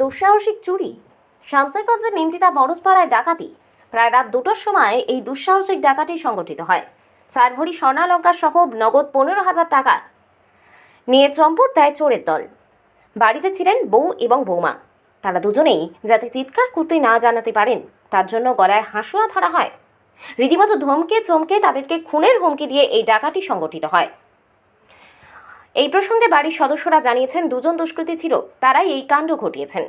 দুঃসাহসিক চুরি। শামসাইগঞ্জের নিমতিতা বরসপাড়ায় ডাকাতি। প্রায় রাত দুটোর সময় এই দুঃসাহসিক ডাকাতি সংগঠিত হয়। চার ভরি স্বর্ণালঙ্কার সহ নগদ পনেরো হাজার টাকা নিয়ে চম্পট দেয় চোরের দল। বাড়িতে ছিলেন বউ এবং বৌমা। তারা দুজনেই যাতে চিৎকার করতে না জানাতে পারেন, তার জন্য গলায় হাসুয়া ধরা হয়। রীতিমতো ধমকে চমকে তাদেরকে খুনের হুমকি দিয়ে এই ডাকাটি সংগঠিত হয়। এই প্রসঙ্গে বাড়ির সদস্যরা জানিয়েছেন, দুজন দুষ্কৃতী ছিল, তারাই এই কাণ্ড ঘটিয়েছেন।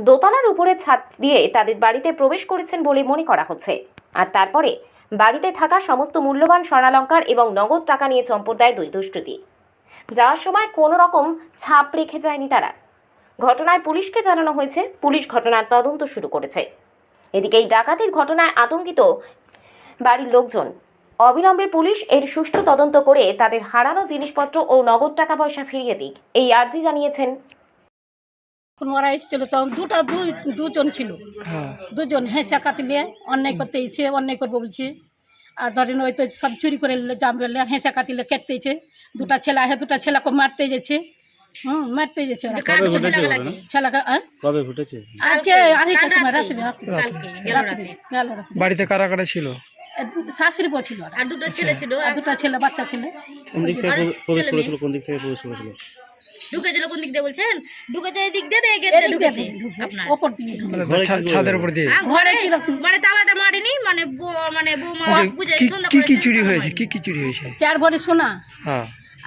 দোতলার উপরে ছাদ দিয়ে তাদের বাড়িতে প্রবেশ করেছেন বলে মনে করা হচ্ছে। আর তারপরে বাড়িতে থাকা সমস্ত মূল্যবান স্বর্ণালঙ্কার এবং নগদ টাকা নিয়ে চম্পট দেয় দুই দুষ্কৃতী। যাওয়ার সময় কোনো রকম ছাপ রেখে যায়নি তারা। ঘটনায় পুলিশকে জানানো হয়েছে, পুলিশ ঘটনার তদন্ত শুরু করেছে। এদিকে এই ডাকাতির ঘটনায় আতঙ্কিত বাড়ির লোকজন। অবিলম্বে পুলিশ এর সুষ্ঠু তদন্ত করে তাদের হারানো জিনিসপত্র ও নগদ টাকা পয়সা ফিরিয়ে দিক। এই আর্জি জানিয়েছেন। ওরা এসেছিল তখন দুটো দুই দুজন ছিল। হ্যাঁ। দুজন হেঁচা কাতিলে অন্যায় করতে ইচ্ছে অন্যায় করব বলছে। আর ধরেন ওই তো সব চুরি করে জামরেলে হেঁচা কাতিলে কেটতেছে দুটা ছেলে আছে দুটা ছেলেকে মারতে যাচ্ছে হুম মারতে ঘটেছে ছেলেকে কবে ঘটেছে? আজকে আড়াইটার সময় রাত্রে রাত্রে রাত্রে। বাড়িতে কারা কারা ছিল? শাশুড়ি বউ ছিল আর দুটো ছেলে ছিল আর দুটো ছেলে বাচ্চা ছেলে। কোন দিক থেকে প্রবেশ করেছিল কোন দিক থেকে প্রবেশ করেছিল? ঢুকেছিল কোন দিক দিয়ে বলছেন? ঢুকেছে এই দিক দিয়ে এই গেট দিয়ে ঢুকেছে? আপনার। ওপর দিকে ঢুকে মানে ঘরে ছাদের উপর দিয়ে। আর ঘরে ঘরে কীরকম? মানে তালাটা মারিনি? মানে বউ- মানে বৌমা বুঝে কি সন্ধ্যা কি কি চুরি হয়েছে? কি কি চুরি হয়েছে? চার ভরি সোনা হ্যাঁ।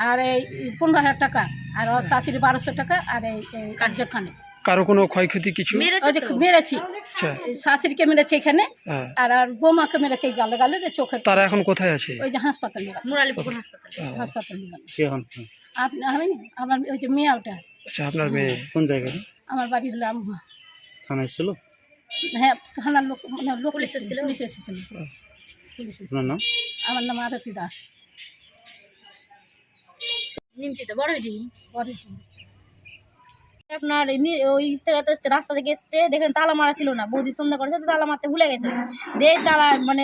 আর এই পনেরো হাজার টাকা। আর শাশুড়ি বারোশো টাকা আর এই এই খানে কারও কোনো ক্ষয়ক্ষতি কিছু? মেরেছে ওই যে তো। মেরেছি। আচ্ছা। শাশুড়িকে মেরেছে এখানে হ্যাঁ। আর আর বৌমাকে মেরেছে গালে গালে যে চোখের তারা এখন কোথায় আছে? ওই যে হাসপাতাল হাসপাতাল। হাসপাতাল। আপনি আমি আমার ওই যে মেয়ে ওটা। আচ্ছা আপনার মেয়ে? কোন জায়গায়? আমার বাড়ি হলো আম- থানা এসেছিল? হ্যাঁ থানার লোক মানে লোক পুলিশ এসেছিল? পুলিশ এসেছিল। পুলিশ। আপনার নাম? আমার নাম আরতি দাস। নিমতিতে বড়টি পরে আপনার ওই থেকে তো রাস্তা থেকে এসছে, দেখেন তালা মারা ছিল না। বৌদি সন্ধ্যা করেছে, তো তালা মারতে ভুলে গেছে। দিয়ে তালা মানে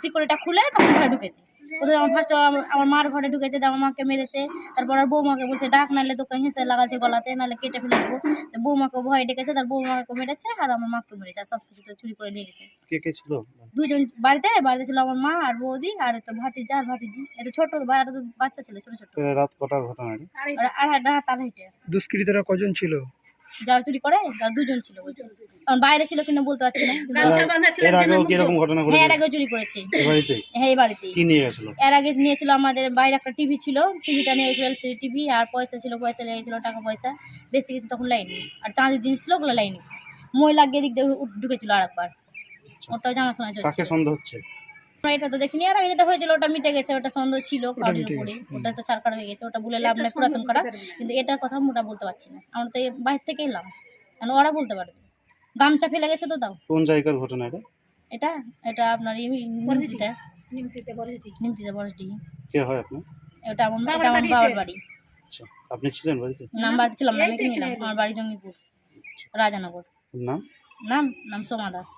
সিকিউরিটা খুলে তখন ঢুকেছে। প্রথমে আমার ফার্স্ট আমার মার ঘরে ঢুকেছে আমার মাকে মেরেছে। তারপর আর বৌমাকে বলছে ডাক নাহলে তোকে হেসে লাগাচ্ছে গলাতে নাহলে কেটে ফেলে দেবো। তো বৌমাকে ভয় ডেকেছে তার বৌমাকে মেরেছে আর আমার মাকে মেরেছে আর সব কিছু তো চুরি করে নিয়ে গেছে। কে কে ছিল? দুজন বাড়িতে বাড়িতে ছিল আমার মা আর বৌদি আর তো ভাতিজা আর ভাতিজি। এটা ছোট বাচ্চা ছিল ছোট ছোট। রাত কটার ঘটনা আর আড়াইটা তার হেঁটে দুষ্কৃতীরা কজন ছিল? যারা চুরি করে তারা দুজন ছিল বলছে। কারণ বাইরে ছিল কিনা বলতে পারছি না। এর আগেও কি এরকম ঘটনা হ্যাঁ এর আগেও চুরি করেছে। বাড়িতে? হ্যাঁ এই কি নিয়ে গেছিল? এর আগে নিয়েছিল আমাদের বাইরে একটা টিভি ছিল। টিভিটা নিয়ে এসেছিল এলসিডি টিভি আর পয়সা ছিল পয়সা লেগেছিল টাকা পয়সা। বেশি কিছু তখন লাইনি। আর চাঁদের জিনিস ছিল ওগুলো লাইনি। মই লাগিয়ে দিক দিয়ে ঢুকেছিল আর একবার ওটাও জানাশোনা চলছে। সন্দেহ হচ্ছে? এটা তো দেখিনি। আর আগে যেটা হয়েছিল ওটা মিটে গেছে ওটা সন্দেহ ছিল উপরে ওটা তো ছাড়কার হয়ে গেছে ওটা বলে লাভ নাই পুরাতন করা। কিন্তু এটার কথা মোটা বলতে পারছি না। আমরা তো বাইরে থেকে এলাম কারণ ওরা বলতে পারবে। গামছা ফেলে গেছে তো তাও। কোন জায়গার ঘটনা এটা? এটা এটা আপনার নিমতিতে। কে হয় আপনার? এটা আমার এটা আমার বাবার বাড়ি। আচ্ছা আপনি ছিলেন বাড়িতে? নাম্বার ছিলাম না আমি আমার বাড়ি জঙ্গিপুর রাজানগর। নাম? নাম নাম সোমা দাস।